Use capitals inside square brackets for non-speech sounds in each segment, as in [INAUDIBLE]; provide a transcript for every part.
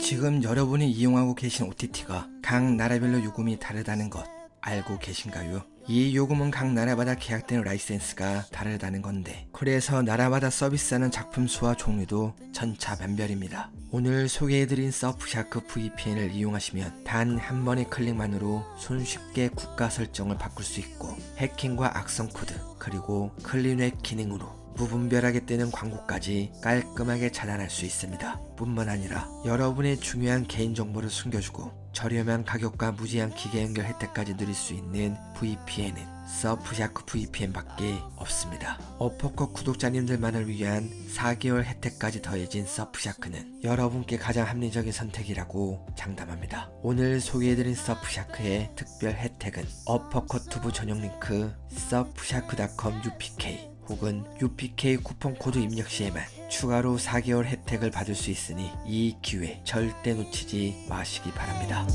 지금 여러분이 이용하고 계신 OTT가 각 나라별로 요금이 다르다는 것 알고 계신가요? 이 요금은 각 나라마다 계약되는 라이센스가 다르다는 건데 그래서 나라마다 서비스하는 작품 수와 종류도 천차만별입니다. 오늘 소개해드린 서프샤크 VPN을 이용하시면 단 한 번의 클릭만으로 손쉽게 국가 설정을 바꿀 수 있고 해킹과 악성 코드 그리고 클린웹 기능으로 무분별하게 뜨는 광고까지 깔끔하게 차단할 수 있습니다. 뿐만 아니라 여러분의 중요한 개인정보를 숨겨주고 저렴한 가격과 무제한 기계 연결 혜택까지 누릴 수 있는 VPN은 서프샤크 VPN 밖에 없습니다. 어퍼컷 구독자님들만을 위한 4개월 혜택까지 더해진 서프샤크는 여러분께 가장 합리적인 선택이라고 장담합니다. 오늘 소개해드린 서프샤크의 특별 혜택은 어퍼컷 투브 전용 링크 서프샤크.com UPK 혹은 UPK 쿠폰 코드 입력 시에만 추가로 4개월 혜택을 받을 수 있으니 이 기회 절대 놓치지 마시기 바랍니다.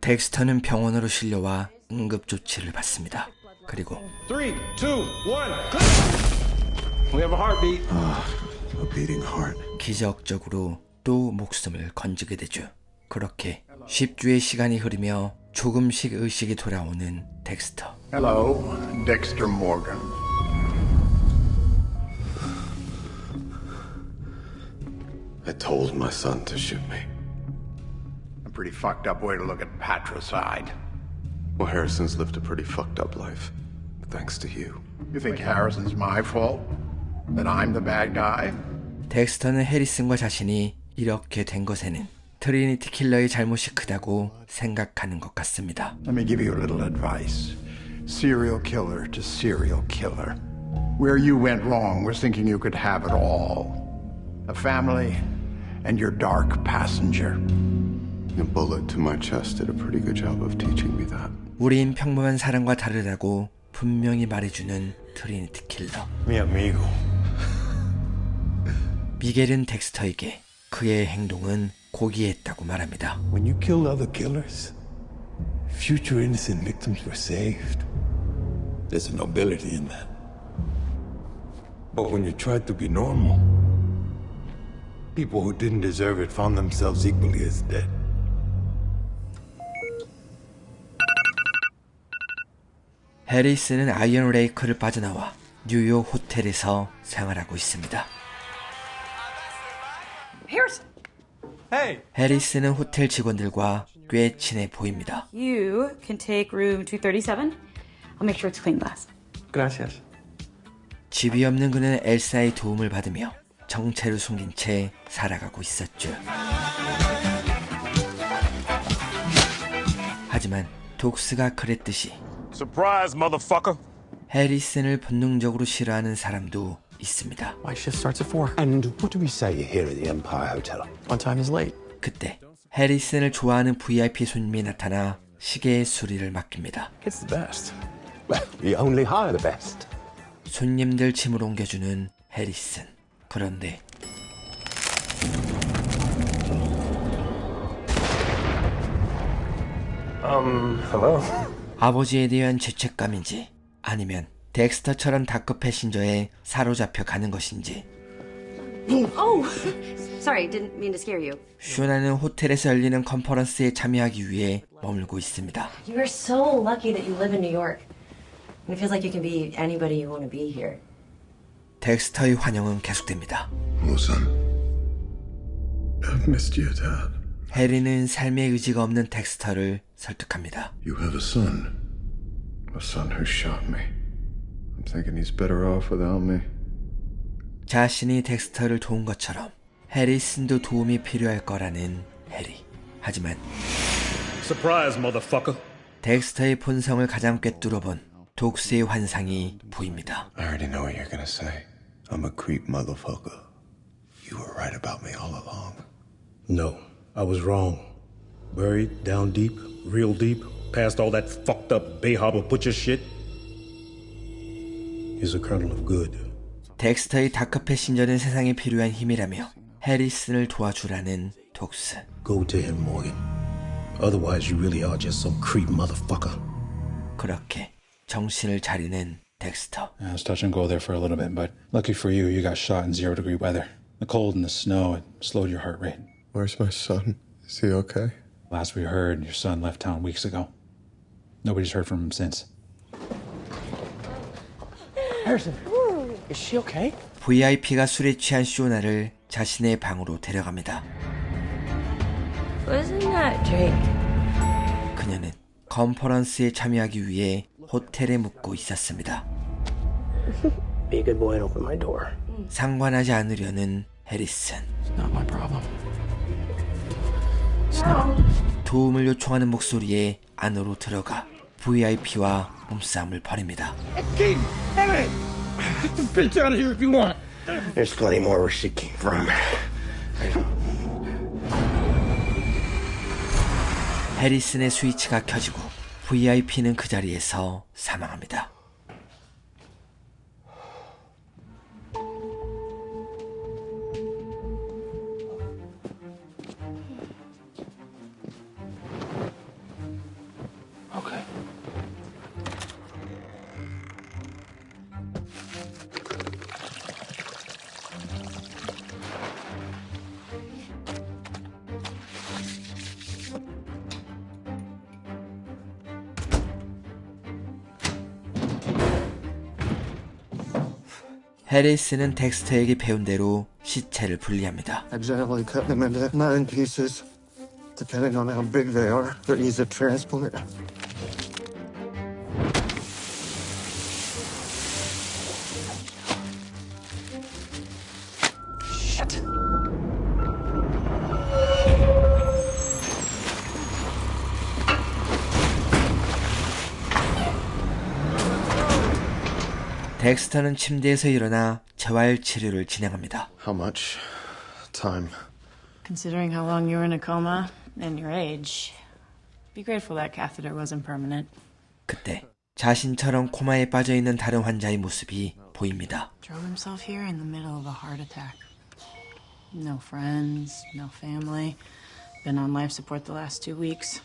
덱스터는 병원으로 실려와 응급 조치를 받습니다. 그리고 Three, two, one, click! We have a heartbeat. A beating heart. 기적적으로 또 목숨을 건지게 되죠. 그렇게 10주의 시간이 흐르며 조금씩 의식이 돌아오는 덱스터. Hello, Dexter Morgan. I told my son to shoot me. A pretty fucked up way to look at patricide. Well, Harrison's lived a pretty fucked up life. Thanks to you. You think Harrison's my fault? That I'm the bad guy? 덱스터는 해리슨과 자신이 이렇게 된 것에는 트리니티 킬러의 잘못이 크다고 생각하는 것 같습니다. Let me give you a little advice. Serial killer to serial killer. Where you went wrong was thinking you could have it all. A family and your dark passenger. A bullet to my chest did a pretty good job of teaching me that. 우린 평범한 사람과 다르다고 분명히 말해주는 트리니티 킬러. Mi amigo. 미겔은 덱스터에게 그의 행동은 고귀했다고 말합니다. When you killed other killers, future innocent victims were saved. There's a nobility in that. But when you tried to be normal, people who didn't deserve it found themselves equally as dead. 해리스는 아이언 레이크를 빠져나와 뉴욕 호텔에서 생활하고 있습니다. Harrison, 해리스는 호텔 직원들과 꽤 친해 보입니다. you can take room 237. I'll make sure it's clean glass. Gracias. 집이 없는 그는 엘사의 도움을 받으며 정체를 숨긴 채 살아가고 있었죠. 하지만 독스가 그랬듯이 Surprise, motherfucker. 해리슨을 본능적으로 싫어하는 사람도 있습니다. My shift starts at 4. And what do we say here at the Empire Hotel? On time is late. 그때 해리슨을 좋아하는 VIP 손님이 나타나 시계의 수리를 맡깁니다. It's the best. Well, we only hire the best. 손님들 짐을 옮겨주는 해리슨. 그런데 Hello? 아버지에 대한 죄책감인지 아니면 덱스터처럼 다크 패신저에 사로잡혀 가는 것인지 Oh, sorry, didn't mean to scare you. 슈나는 호텔에서 열리는 컨퍼런스에 참여하기 위해 머물고 있습니다. You are so lucky that you live in New York. And it feels like you can be anybody you want to be here. 덱스터의 환영은 계속됩니다. Oh, son. I've missed you, Dad. 해리는 삶의 의지가 없는 덱스터를 설득합니다. You have a son. A son who shot me. I'm thinking he's better off without me. 자신이 덱스터를 도운 것처럼 해리슨도 도움이 필요할 거라는 해리. 하지만 Surprise, motherfucker. 덱스터의 본성을 가장 꿰뚫어 본 독스의 환상이 보입니다. I already know what you're gonna say. I'm a creep motherfucker. You were right about me all along. No, I was wrong. Buried down deep, real deep, Past all that fucked up Bay Harbor butcher shit. is a kernel of good. 덱스터의 다크 패신저는 세상에 필요한 힘이라며 해리슨을 도와주라는 독스. Go to him, Morgan. Otherwise, you really are just some creep motherfucker. 그렇게 정신을 차리는 덱스터. I was touch and go there for a little bit, but lucky for you, you got shot in zero degree weather. The cold and the snow it slowed your heart rate. Where's my son? Is he okay? Last we heard, your son left town weeks ago. Nobody's heard from him since. VIP가 술에 취한 쇼나를 자신의 방으로 데려갑니다. Wasn't that Drake? 그녀는 컨퍼런스에 참여하기 위해 호텔에 묵고 있었습니다. [LAUGHS] Be a good boy and open my door. 상관하지 않으려는 해리슨. Not my problem. 도움을 요청하는 목소리에 안으로 들어가 VIP와 몸싸움을 벌입니다. 해리슨의 스위치가 켜지고 VIP는 그 자리에서 사망합니다. 해리슨은 덱스터에게 배운 대로 시체를 분리합니다. 덱스터는 침대에서 일어나 재활 치료를 진행합니다. How much time? Considering how long you were in a coma and your age, be grateful that catheter wasn't permanent. 그때 자신처럼 코마에 빠져 있는 다른 환자의 모습이 보입니다. Drove himself here in the middle of a heart attack. No friends, no family. Been on life support the last two weeks.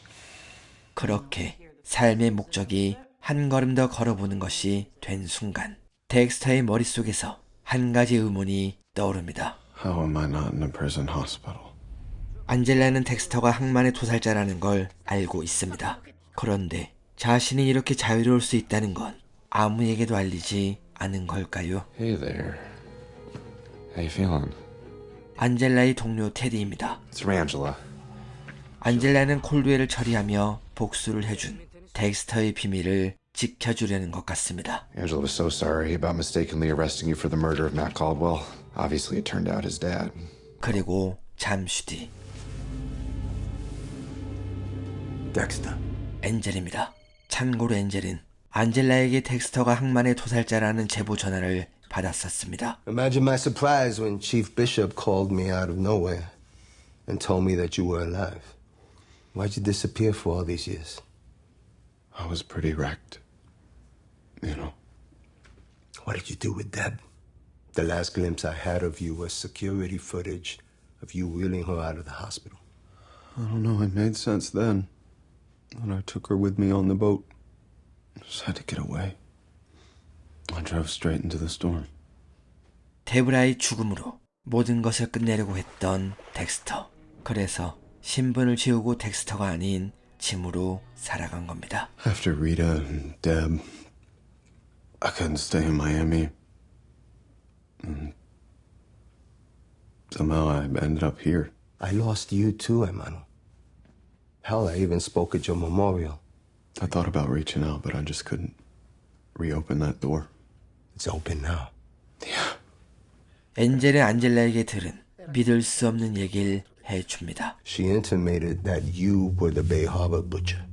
그렇게 삶의 목적이 한 걸음 더 걸어보는 것이 된 순간 덱스터의 머릿속에서 한 가지 의문이 떠오릅니다. How am I not in a prison hospital? 안젤라는 덱스터가 항만의 도살자라는 걸 알고 있습니다. 그런데 자신이 이렇게 자유로울 수 있다는 건 아무에게도 알리지 않은 걸까요? Hey there. How you feeling? 안젤라의 동료 테디입니다. It's Rangela. 안젤라는 콜드웰을 처리하며 복수를 해준 덱스터의 비밀을 지켜주려는 것 같습니다. Angela was so sorry about mistakenly arresting you for the murder of Matt Caldwell. Obviously, it turned out his dad. 그리고 잠시 뒤 Dexter. 엔젤입니다. 참고로 엔젤은 안젤라에게 덱스터가 항만의 도살자라는 제보 전화를 받았었습니다. Imagine my surprise when Chief Bishop called me out of nowhere and told me that you were alive. Why'd you disappear for all these years? I was pretty wrecked. You know. What did you do with Deb? The last glimpse I had of you was security footage of you wheeling her out of the hospital. I don't know. It made sense then. When I took her with me on the boat. Just had to get away. I drove straight into the storm. 데브라의 죽음으로 모든 것을 끝내려고 했던 덱스터. 그래서 신분을 지우고 덱스터가 아닌 짐으로 살아간 겁니다. After Rita and Deb, I couldn't stay in Miami. And somehow I ended up here. I lost you too, hermano. Hell, I even spoke at your memorial. I thought about reaching out, but I just couldn't reopen that door. It's open now. 엔젤은 안젤라에게 들은 믿을 수 없는 얘기를 해줍니다. She intimated that you were the Bay Harbor butcher.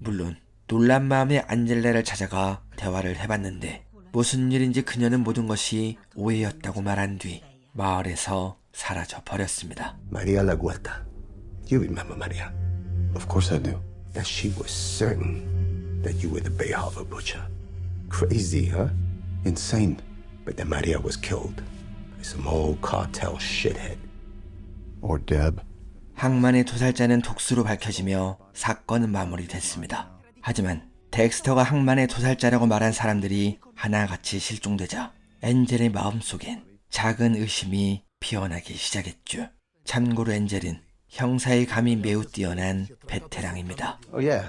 물론 놀란 마음에 안젤라를 찾아가 대화를 해봤는데 무슨 일인지 그녀는 모든 것이 오해였다고 말한 뒤 마을에서 사라져 버렸습니다. La Guetta. You remember Maria? Of course I do. That she was certain that you were the Bay Harbor butcher. Crazy, huh? Insane. But then Maria was killed by some old cartel shithead. Or Deb. 항만의 도살자는 독수로 밝혀지며 사건은 마무리됐습니다. 하지만 덱스터가 항만의 도살자라고 말한 사람들이 하나같이 실종되자 엔젤의 마음속엔 작은 의심이 피어나기 시작했죠. 참고로 엔젤은 형사의 감이 매우 뛰어난 베테랑입니다. Oh, yeah.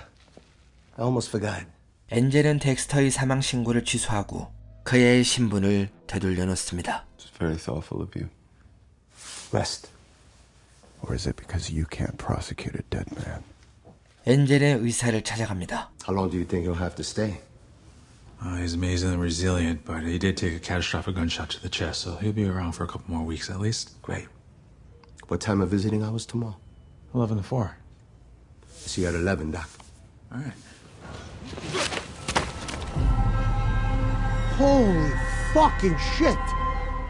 I almost forgot. 엔젤은 덱스터의 사망 신고를 취소하고 그의 신분을 되돌려 놓습니다. It's very thoughtful of you. Rest. Or is it because you can't prosecute a dead man? 엔젤의 의사를 찾아갑니다. How long do you think he'll have to stay? Uh, he's amazingly resilient, but he did take a catastrophic gunshot to the chest, so he'll be around for a couple more weeks at least. Great. What time of visiting hours tomorrow? 11 to 4. See you at 11, Doc. All right. Holy fucking shit!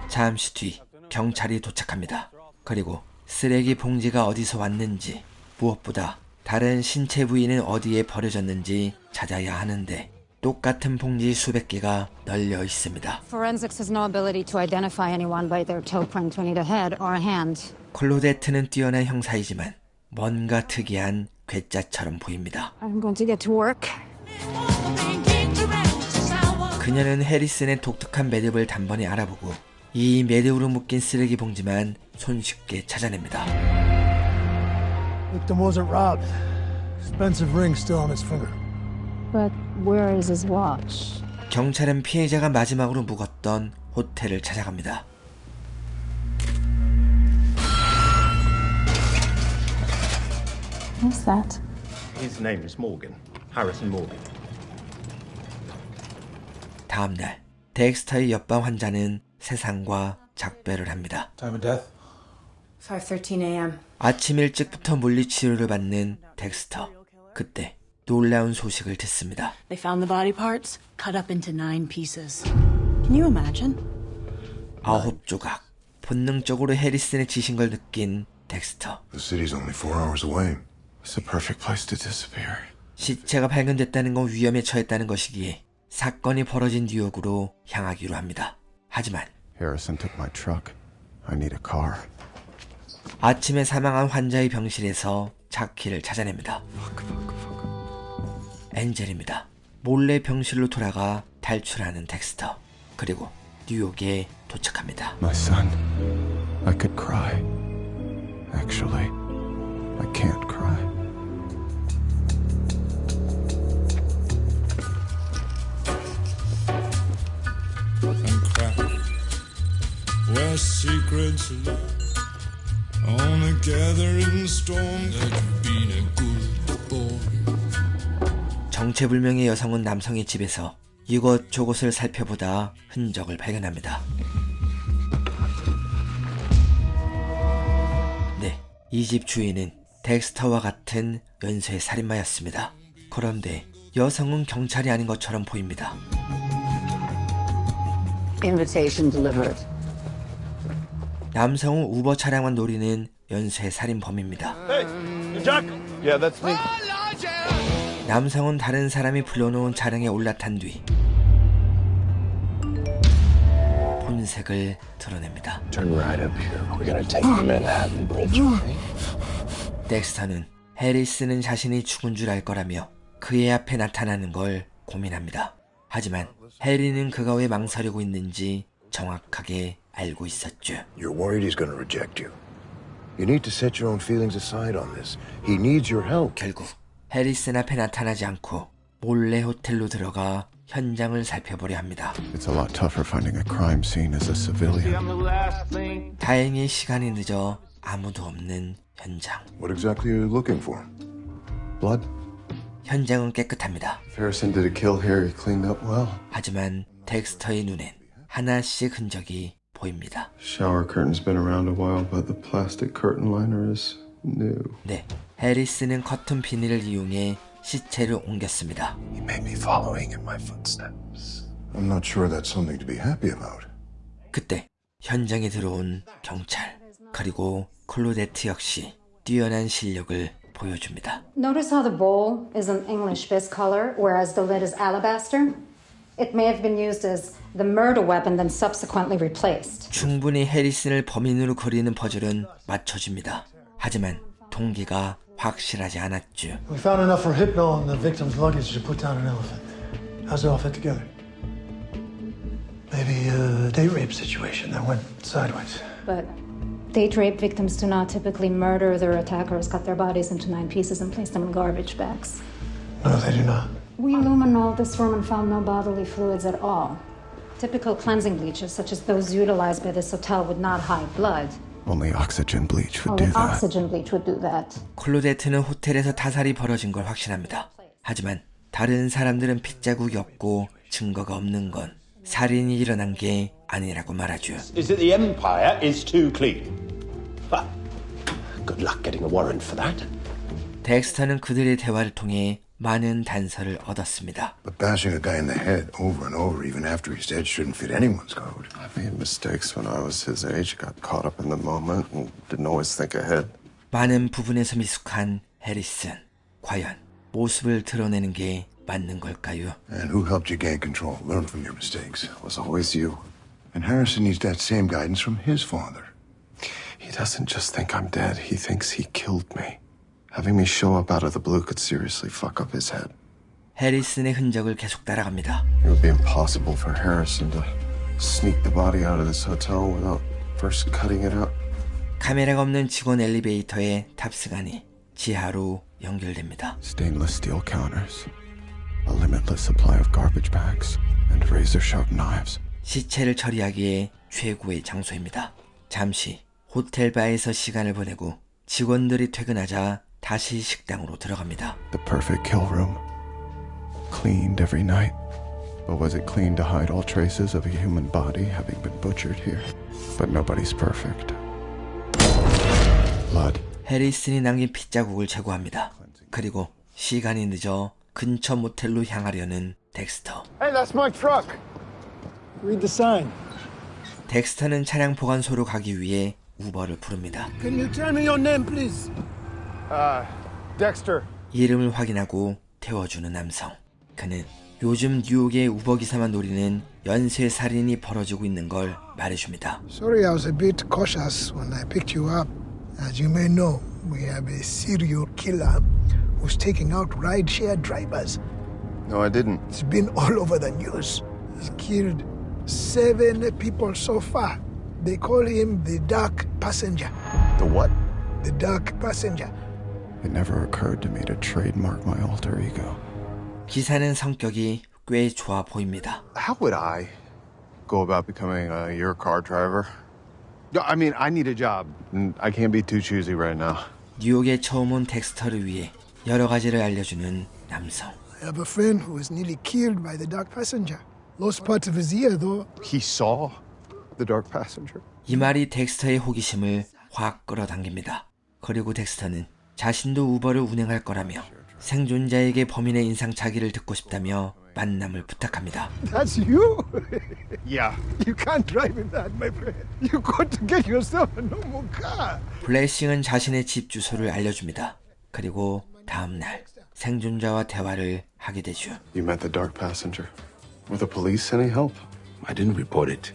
잠시 뒤 경찰이 도착합니다. 그리고 쓰레기 봉지가 어디서 왔는지 무엇보다 다른 신체 부위는 어디에 버려졌는지 찾아야 하는데 똑같은 봉지 수백 개가 널려 있습니다. Forensics has no ability to identify anyone by their toe print when either head or a hand. 클로데트는 뛰어난 형사이지만 뭔가 특이한 괴짜처럼 보입니다. I'm going to get to work. 그녀는 해리슨의 독특한 매듭을 단번에 알아보고 이 매듭으로 묶인 쓰레기 봉지만 손쉽게 찾아냅니다. Victim wasn't robbed. Expensive ring still on his finger. But where is his watch? 경찰은 피해자가 마지막으로 묵었던 호텔을 찾아갑니다. What's that? His name is Morgan. Harrison Morgan. 다음 날 덱스터의 옆방 환자는 세상과 작별을 합니다. Time of death? 5:13 a.m. 아침 일찍부터 물리치료를 받는 덱스터. 그때 놀라운 소식을 듣습니다. They found the body parts cut up into nine pieces. Can you imagine? 아홉 조각. 본능적으로 해리슨의 지신 걸 느낀 덱스터. The city's only four hours away. It's a perfect place to disappear. 시체가 발견됐다는 건 위험에 처했다는 것이기에 사건이 벌어진 뉴욕으로 향하기로 합니다. 하지만 Harrison took my truck. I need a car. 아침에 사망한 환자의 병실에서 차키를 찾아냅니다. 엔젤입니다. 몰래 병실로 돌아가 탈출하는 덱스터. 그리고 뉴욕에 도착합니다. My son. I could cry. Actually, I can't cry. Where secrets lie on a gathering storm that you've been a good boy. 정체불명의 여성은 남성의 집에서 이곳저곳을 살펴보다 흔적을 발견합니다. 네, 이 집 주인은 덱스터와 같은 연쇄 살인마였습니다. 그런데 여성은 경찰이 아닌 것처럼 보입니다. Invitation delivered. 남성은 우버 차량만 노리는 연쇄 살인범입니다. Hey, Jack. Yeah, that's me. 남성은 다른 사람이 불러놓은 차량에 올라탄 뒤 본색을 드러냅니다. Turn right up here. We're gonna take the Manhattan Bridge. 덱스터는 해리스는 자신이 죽은 줄 알 거라며 그의 앞에 나타나는 걸 고민합니다. 하지만 해리는 그가 왜 망설이고 있는지 정확하게 알고 있었죠. You're worried he's going to reject you. You need to set your own feelings aside on this. He needs your help. 결국 해리슨 앞에 나타나지 않고 몰래 호텔로 들어가 현장을 살펴보려 합니다. It's a lot tougher finding a crime scene as a civilian. 다행히 시간이 늦어 아무도 없는 현장. What exactly are you looking for? Blood? 현장은 깨끗합니다. Harrison did a kill here, he cleaned up well. 하지만 덱스터의 눈엔 하나씩 흔적이 보입니다. Shower curtain's been around a while, but the plastic curtain liner is new. 네, 해리스는 커튼 비닐을 이용해 시체를 옮겼습니다. He may be following in my footsteps. I'm not sure that's something to be happy about. 그때 현장에 들어온 경찰 그리고 클로데트 역시 뛰어난 실력을 보여줍니다. Notice how the bowl is an English bisque color, whereas the lid is alabaster? It may have been used as the murder weapon, then subsequently replaced. 충분히 해리슨을 범인으로 그리는 퍼즐은 맞춰집니다. 하지만 동기가 확실하지 않았죠. We found enough for hypnol in the victim's luggage to put down an elephant. How's it all fit together? Maybe a date rape situation that went sideways. But date rape victims do not typically murder their attackers, cut their bodies into nine pieces, and place them in garbage bags. No, they do not. We luminoled this room and found no bodily fluids at all. Typical cleansing bleaches, such as those utilized by this hotel, would not hide blood. Only oxygen bleach would do that. oxygen bleach would do that. 클로데트는 호텔에서 타살이 벌어진 걸 확신합니다. 하지만 다른 사람들은 핏자국이 없고 증거가 없는 건 살인이 일어난 게 아니라고 말하죠. is that the Empire is too clean. But good luck getting a warrant for that. 덱스터는 그들의 대화를 통해 많은 단서를 얻었습니다. But bashing a guy in the head over and over, even after he's dead, shouldn't fit anyone's code. I made mistakes when I was his age, got caught up in the moment, and didn't always think ahead. 많은 부분에서 미숙한 해리슨. 과연 모습을 드러내는 게 맞는 걸까요? And who helped you gain control? Learn from your mistakes. It was always you. And Harrison needs that same guidance from his father. He doesn't just think I'm dead, he thinks he killed me. Having me show up out of the blue could seriously fuck up his head. 해리슨의 흔적을 계속 따라갑니다. It would be impossible for Harrison to sneak the body out of this hotel without first cutting it out. 카메라가 없는 직원 엘리베이터에 탑승하니 지하로 연결됩니다. Stainless steel counters, a limitless supply of garbage bags, and razor sharp knives. 시체를 처리하기에 최고의 장소입니다. 잠시 호텔 바에서 시간을 보내고 직원들이 퇴근하자 다시 식당으로 들어갑니다. The perfect kill room. Cleaned every night. But was it clean to hide all traces of a human body having been butchered here? But nobody's perfect. Blood. 해리슨이 남긴 핏자국을 제거합니다. 그리고 시간이 늦어 근처 모텔로 향하려는 덱스터. Hey, that's my truck. Read the sign. 덱스터는 차량 보관소로 가기 위해 우버를 부릅니다. Can you tell me your name, please? Uh, Dexter. 이름을 확인하고 태워주는 남성. 그는 요즘 뉴욕의 우버 기사만 노리는 연쇄 살인이 벌어지고 있는 걸 말해줍니다. Sorry, I was a bit cautious when I picked you up. As you may know, we have a serial killer who's taking out rideshare drivers. No, I didn't. It's been all over the news. He's killed seven people so far. They call him the Dark Passenger. The what? The Dark Passenger. It never occurred to me to trademark my alter ego. 기사는 성격이 꽤 좋아 보입니다. How would I go about becoming uh, your car driver? No, I mean, I need a job. and I can't be too choosy right now. 뉴욕에 처음 온 덱스터를 위해 여러 가지를 알려주는 남성. I have a friend who was nearly killed by the Dark Passenger. Lost part of his ear, though. He saw the dark passenger. 이 말이 덱스터의 호기심을 확 끌어당깁니다. 그리고 덱스터는 자신도 우버를 운행할 거라며 생존자에게 범인의 인상착의를 듣고 싶다며 만남을 부탁합니다. That's you? Yeah. You can't drive in that, my friend. You got to get yourself a normal car. 블레싱은 자신의 집 주소를 알려줍니다. 그리고 다음 날 생존자와 대화를 하게 되죠. You met the dark passenger. Were the police any help? I didn't report it.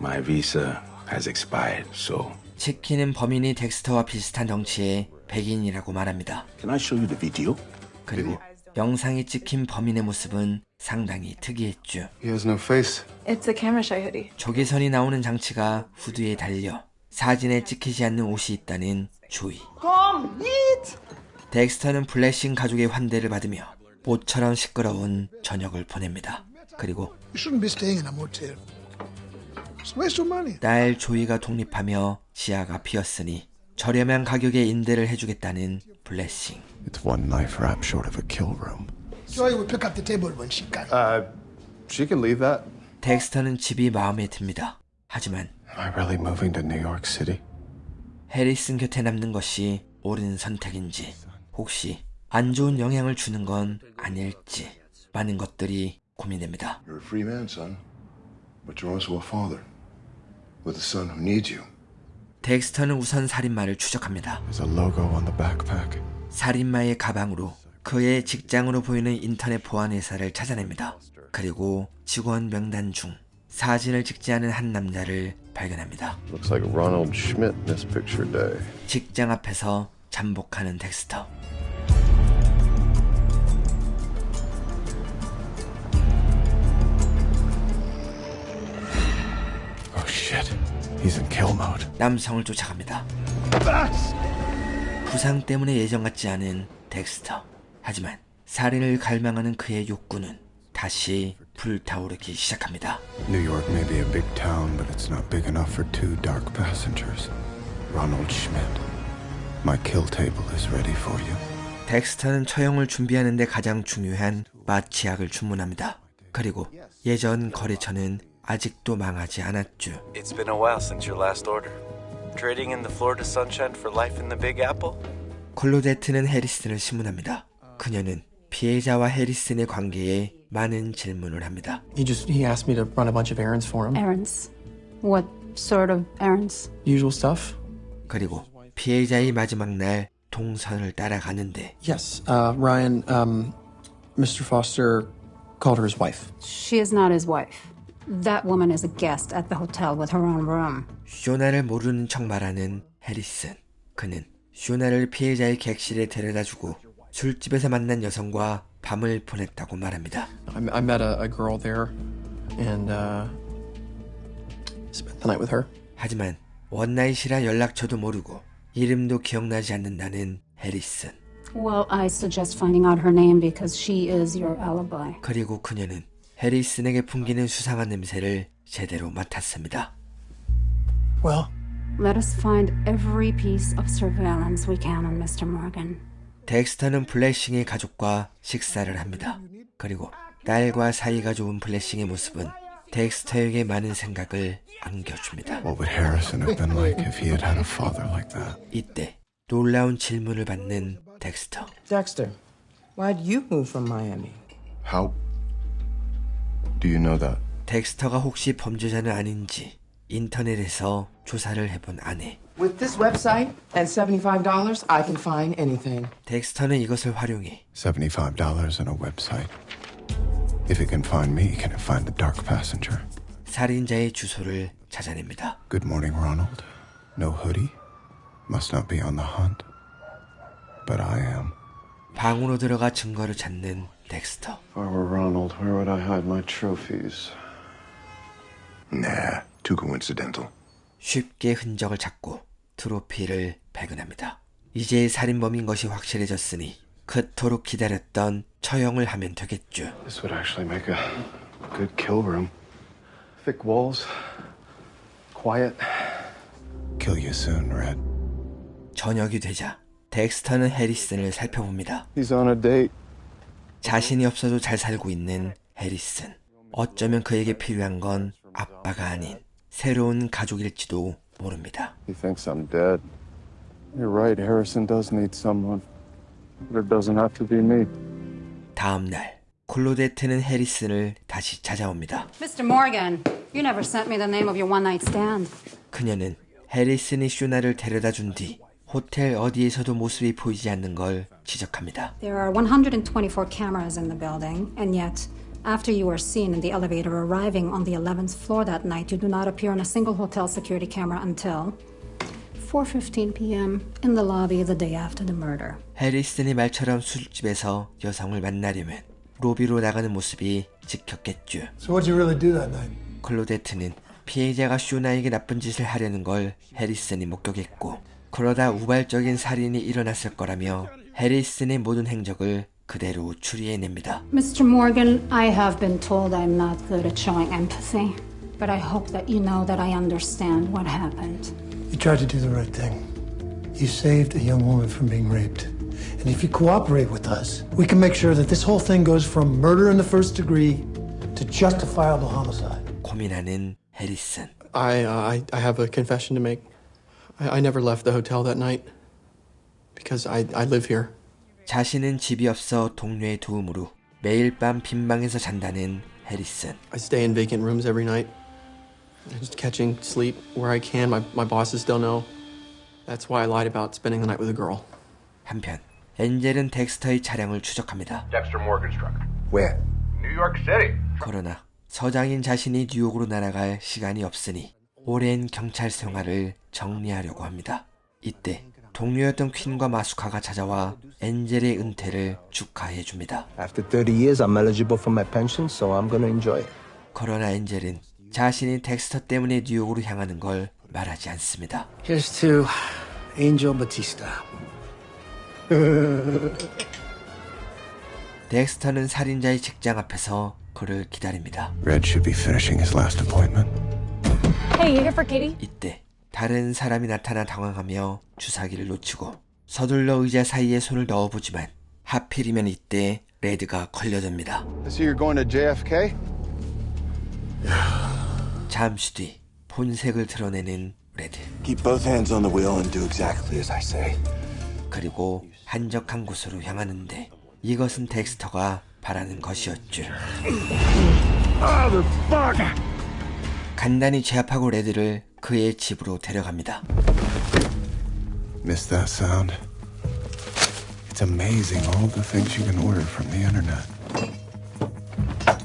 My visa has expired, so. 치킨은 범인이 덱스터와 비슷한 덩치의 백인이라고 말합니다. Can I show you the video? 그리고 영상이 찍힌 범인의 모습은 상당히 특이했죠. He has no face. It's a camera shy hoodie. 조개선이 나오는 장치가 후드에 달려 사진에 찍히지 않는 옷이 있다는 조이. Come, eat! 덱스터는 블레싱 가족의 환대를 받으며 모처럼 시끄러운 저녁을 보냅니다. 그리고 You shouldn't be staying in a motel. It's a waste of money. 딸 조이가 독립하며 지하가 비었으니 저렴한 가격에 임대를 해주겠다는 블레싱. It's one knife wrap short of a kill room. Joy will pick up the table when she can. Uh, she can leave that. 덱스터는 집이 마음에 듭니다. 하지만 Am I really moving to New York City? 해리슨 곁에 남는 것이 옳은 선택인지 혹시 안 좋은 영향을 주는 건 아닐지 많은 것들이 고민됩니다. You're a free man, son. But you're also a father. With a son who needs you. 덱스터는 우선 살인마를 추적합니다. 살인마의 가방으로 그의 직장으로 보이는 인터넷 보안 회사를 찾아냅니다. 그리고 직원 명단 중 사진을 찍지 않은 한 남자를 발견합니다. Looks like Ronald Schmidt missed picture day. 직장 앞에서 잠복하는 덱스터. He's in kill mode. 남성을 쫓아갑니다. 부상 때문에 예전 같지 않은 덱스터. 하지만 살인을 갈망하는 그의 욕구는 다시 불타오르기 시작합니다. New York may be a big town, but it's not big enough for two dark passengers. Ronald Schmidt. My kill table is ready for you. 덱스터는 처형을 준비하는데 가장 중요한 마취약을 주문합니다. 그리고 예전 거래처는 아직도 망하지 않았죠. It's been a while since your last order. Trading in the Florida sunshine for life in the Big Apple? 콜로데트는 해리슨을 신문합니다. 그녀는 피해자와 해리슨의 관계에 많은 질문을 합니다. He just he asked me to run a bunch of errands for him. Errands. What sort of errands? Usual stuff. 그리고 피해자의 마지막 날 동선을 따라가는데 Yes, uh, Ryan. Um, Mr. Foster called her his wife. She is not his wife. That woman is a guest at the hotel with her own room. 쇼나를 모르는 척 말하는 해리슨. 그는 쇼나를 피해자의 객실에 데려다주고 술집에서 만난 여성과 밤을 보냈다고 말합니다. I, met a, a girl there, and uh, spent the night with her. 하지만 원나잇이라 연락처도 모르고 이름도 기억나지 않는다는 해리슨. Well, I suggest finding out her name because she is your alibi. 그리고 그녀는 해리슨에게 풍기는 수상한 냄새를 제대로 맡았습니다. Well, Let us find every piece of surveillance we can on Mr. Morgan. 덱스터는 블래싱의 가족과 식사를 합니다. 그리고 딸과 사이가 좋은 블래싱의 모습은 덱스터에게 많은 생각을 안겨줍니다. What would Harrison have been like if he had had a father like that? 이때 놀라운 질문을 받는 덱스터. Dexter, why'd you move from Miami? How do you know that? 덱스터가 혹시 범죄자는 아닌지 인터넷에서 조사를 해본 아내. With this website and $75, I can find anything. 덱스터는 이것을 활용해 $75 and a website. If it can find me, can it find the dark passenger? 살인자의 주소를 찾아냅니다. Good morning, Ronald. No hoodie? Must not be on the hunt. But I am. 방으로 들어가 증거를 찾는 덱스터. If I were Ronald, where would I hide my trophies? Nah, too coincidental. 쉽게 흔적을 찾고 트로피를 발견합니다. 이제 살인범인 것이 확실해졌으니 그토록 기다렸던 처형을 하면 되겠죠. This would actually make a good kill room. Thick walls, quiet. Kill you soon, Red. 저녁이 되자 덱스터는 해리슨을 살펴봅니다. He's on a date. 자신이 없어도 잘 살고 있는 해리슨. 어쩌면 그에게 필요한 건 아빠가 아닌 새로운 가족일지도 모릅니다. He thinks I'm dead. You're right, Harrison does need someone. But it doesn't have to be me. 다음 날 콜로데트는 해리슨을 다시 찾아옵니다. Mr. Morgan, you never sent me the name of your one night stand. 그녀는 해리슨이 쇼나를 데려다 준 뒤 호텔 어디에서도 모습이 보이지 않는 걸 지적합니다. There are 124 cameras in the building, and yet, after you were seen in the elevator arriving on the 11th floor that night, you do not appear on a single hotel security camera until 4:15 p.m. in the lobby the day after the murder. 해리슨이 말처럼 술집에서 여성을 만나려면 로비로 나가는 모습이 지켰겠죠. so what'd you really do that night? 클로데트는 피해자가 쇼나에게 나쁜 짓을 하려는 걸 해리슨이 목격했고 그러다 우발적인 살인이 일어났을 거라며 해리슨의 모든 행적을 그대로 추리해냅니다. Mr. Morgan, I have been told I'm not good at showing empathy, but I hope that you know that I understand what happened. You tried to do the right thing. You saved a young woman from being raped. And if you cooperate with us, we can make sure that this whole thing goes from murder in the first degree to justifiable homicide. 고민하는 해리슨. I, uh, I I have a confession to make. I, I never left the hotel that night because I I live here. 자신은 집이 없어 동료의 도움으로 매일 밤 빈방에서 잔다는 해리슨. I stay in vacant rooms every night, just catching sleep where I can. My my bosses don't know. That's why I lied about spending the night with a girl. 한편 엔젤은 덱스터의 차량을 추적합니다. Dexter Morgan's truck. Where? New York City. 그러나 서장인 자신이 뉴욕으로 날아갈 시간이 없으니 오랜 경찰 생활을 정리하려고 합니다. 이때 동료였던 퀸과 마수카가 찾아와 엔젤의 은퇴를 축하해 줍니다. After 30 years, I'm eligible for my pension, so I'm gonna enjoy it. 그러나 엔젤은 자신이 덱스터 때문에 뉴욕으로 향하는 걸 말하지 않습니다. Here's to Angel Batista. 덱스터는 살인자의 직장 앞에서 그를 기다립니다. Red should be finishing his last appointment. Hey, you here for Katie? 이때 다른 사람이 나타나 당황하며 주사기를 놓치고 서둘러 의자 사이에 손을 넣어보지만 하필이면 이때 레드가 걸려듭니다. So you're going to JFK? 잠시 뒤 본색을 드러내는 레드 Keep both hands on the wheel and do exactly as I say. 그리고 한적한 곳으로 향하는데 이것은 덱스터가 바라는 것이었죠. [LAUGHS] 간단히 제압하고 레드를 그의 집으로 데려갑니다. Miss that sound? It's amazing all the things you can order from the internet.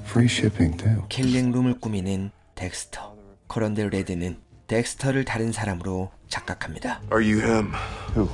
Free shipping too. 킬링룸을 꾸미는 덱스터. 그런데 레드는 덱스터를 다른 사람으로 착각합니다. Are you him? Who?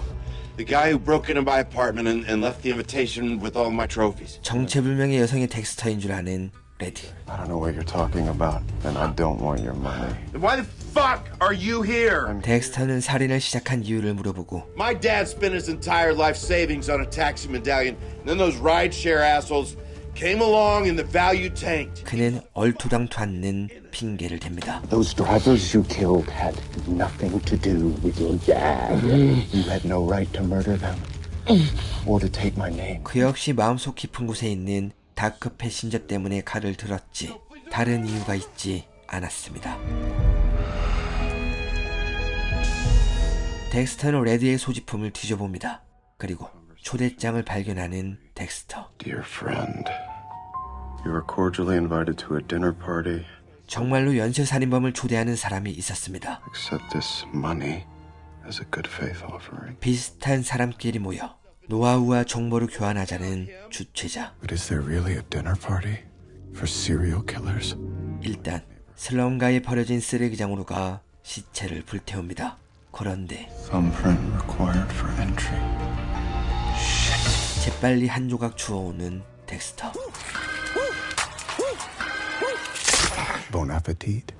The guy who broke into my apartment and, and left the invitation with all my trophies. 정체불명의 여성의 덱스터인 줄 아는 레드. I don't know what you're talking about, and I don't want your money. Why the fuck are you here? 덱스터는 살인을 시작한 이유를 물어보고 My dad spent his entire life savings on a taxi medallion, and then those rideshare assholes came along and the value tanked. 그는 얼토당토 않는 핑계를 댑니다. Those drivers you killed had nothing to do with your dad. You had no right to murder them or to take my name. 그 역시 마음속 깊은 곳에 있는 다크 패신저 때문에 칼을 들었지 다른 이유가 있지 않았습니다. 덱스터는 레드의 소지품을 뒤져봅니다. 그리고 초대장을 발견하는 덱스터. Dear friend, you are cordially invited to a dinner party. 정말로 연쇄 살인범을 초대하는 사람이 있었습니다. Accept this money as a good faith offering. 비슷한 사람끼리 모여 노하우와 정보를 교환하자는 주최자. But is there really a dinner party for serial killers? 일단 슬럼가에 버려진 쓰레기장으로 가 시체를 불태웁니다. 그런데. 재빨리 한 조각 주워오는 덱스터. Bon appetit.